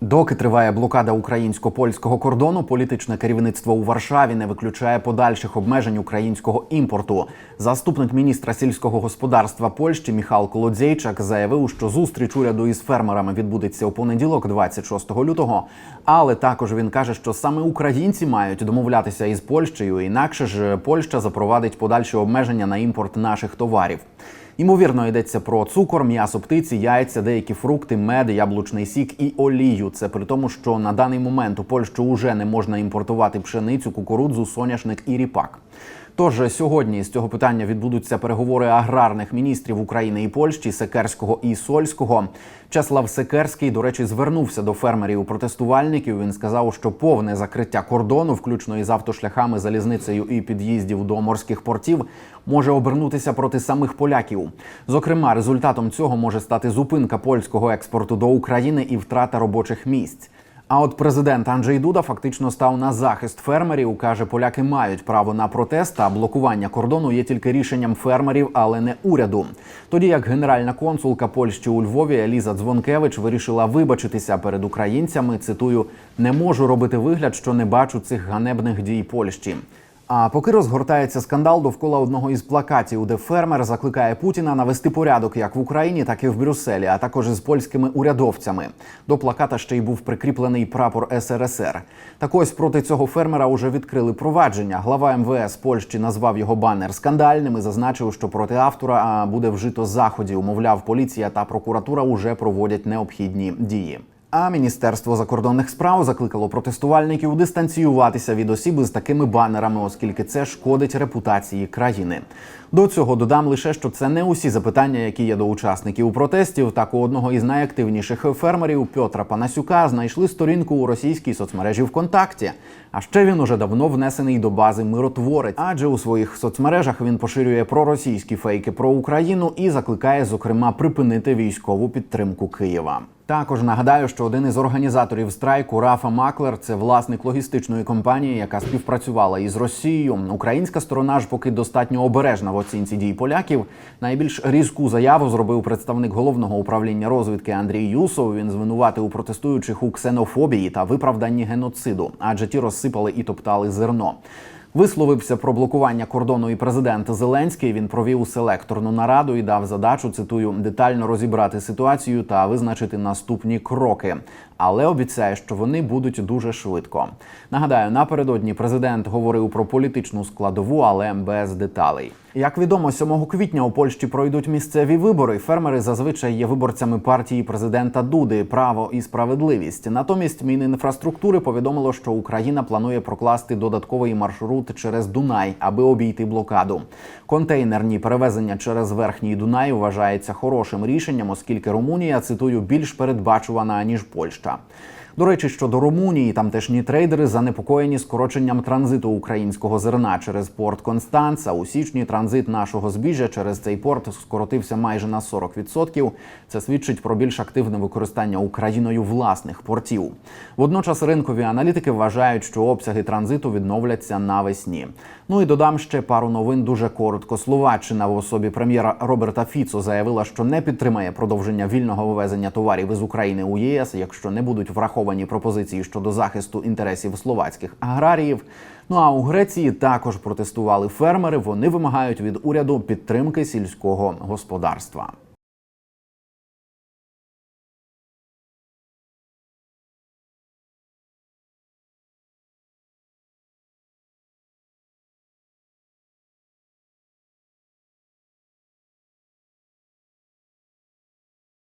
Доки триває блокада українсько-польського кордону, політичне керівництво у Варшаві не виключає подальших обмежень українського імпорту. Заступник міністра сільського господарства Польщі Міхал Колодзейчак заявив, що зустріч уряду із фермерами відбудеться у понеділок, 26 лютого. Але також він каже, що саме українці мають домовлятися із Польщею, інакше ж Польща запровадить подальші обмеження на імпорт наших товарів. Ймовірно, йдеться про цукор, м'ясо птиці, яйця, деякі фрукти, мед, яблучний сік і олію. Це при тому, що на даний момент у Польщу вже не можна імпортувати пшеницю, кукурудзу, соняшник і ріпак. Тож сьогодні з цього питання відбудуться переговори аграрних міністрів України і Польщі, Секерського і Сольського. Чеслав Секерський, до речі, звернувся до фермерів протестувальників. Він сказав, що повне закриття кордону, включно із автошляхами, залізницею і під'їздів до морських портів, може обернутися проти самих поляків. Зокрема, результатом цього може стати зупинка польського експорту до України і втрата робочих місць. А от президент Анджей Дуда фактично став на захист фермерів. каже, поляки мають право на протест, а блокування кордону є тільки рішенням фермерів, але не уряду. Тоді як генеральна консулка Польщі у Львові Еліза Дзвонкевич вирішила вибачитися перед українцями. Цитую: не можу робити вигляд, що не бачу цих ганебних дій Польщі. А поки розгортається скандал довкола одного із плакатів, де фермер закликає Путіна навести порядок як в Україні, так і в Брюсселі, а також із польськими урядовцями. До плаката ще й був прикріплений прапор СРСР. Так ось проти цього фермера уже відкрили провадження. Глава МВС Польщі назвав його банер скандальним і зазначив, що проти автора буде вжито заходів. Мовляв, поліція та прокуратура уже проводять необхідні дії. А міністерство закордонних справ закликало протестувальників дистанціюватися від осіб з такими банерами, оскільки це шкодить репутації країни. До цього додам лише, що це не усі запитання, які є до учасників протестів. Так у одного із найактивніших фермерів Петра Панасюка знайшли сторінку у російській соцмережі ВКонтакті. А ще він уже давно внесений до бази миротворець, адже у своїх соцмережах він поширює проросійські фейки про Україну і закликає, зокрема, припинити військову підтримку Києва. Також нагадаю, що один із організаторів страйку Рафа Маклер це власник логістичної компанії, яка співпрацювала із Росією. Українська сторона ж поки достатньо обережна в оцінці дій поляків. Найбільш різку заяву зробив представник головного управління розвідки Андрій Юсов. Він звинуватив протестуючих у ксенофобії та виправданні геноциду, адже ті розсипали і топтали зерно. Висловився про блокування кордону і президент Зеленський. Він провів селекторну нараду і дав задачу цитую детально розібрати ситуацію та визначити наступні кроки. Але обіцяє, що вони будуть дуже швидко. Нагадаю, напередодні президент говорив про політичну складову, але без деталей. Як відомо, 7 квітня у Польщі пройдуть місцеві вибори. Фермери зазвичай є виборцями партії президента Дуди Право і справедливість. Натомість Мінінфраструктури повідомило, що Україна планує прокласти додатковий маршрут через Дунай, аби обійти блокаду. Контейнерні перевезення через верхній Дунай вважається хорошим рішенням, оскільки Румунія цитую більш передбачувана ніж Польща. Trump. До речі, щодо Румунії, тамтешні трейдери занепокоєні скороченням транзиту українського зерна через порт Констанца. У січні транзит нашого збіжжя через цей порт скоротився майже на 40%. Це свідчить про більш активне використання Україною власних портів. Водночас ринкові аналітики вважають, що обсяги транзиту відновляться навесні. Ну і додам ще пару новин дуже коротко. Словаччина в особі прем'єра Роберта Фіцо заявила, що не підтримає продовження вільного вивезення товарів із України у ЄС, якщо не будуть враховані пропозиції щодо захисту інтересів словацьких аграріїв. Ну а у Греції також протестували фермери. Вони вимагають від уряду підтримки сільського господарства.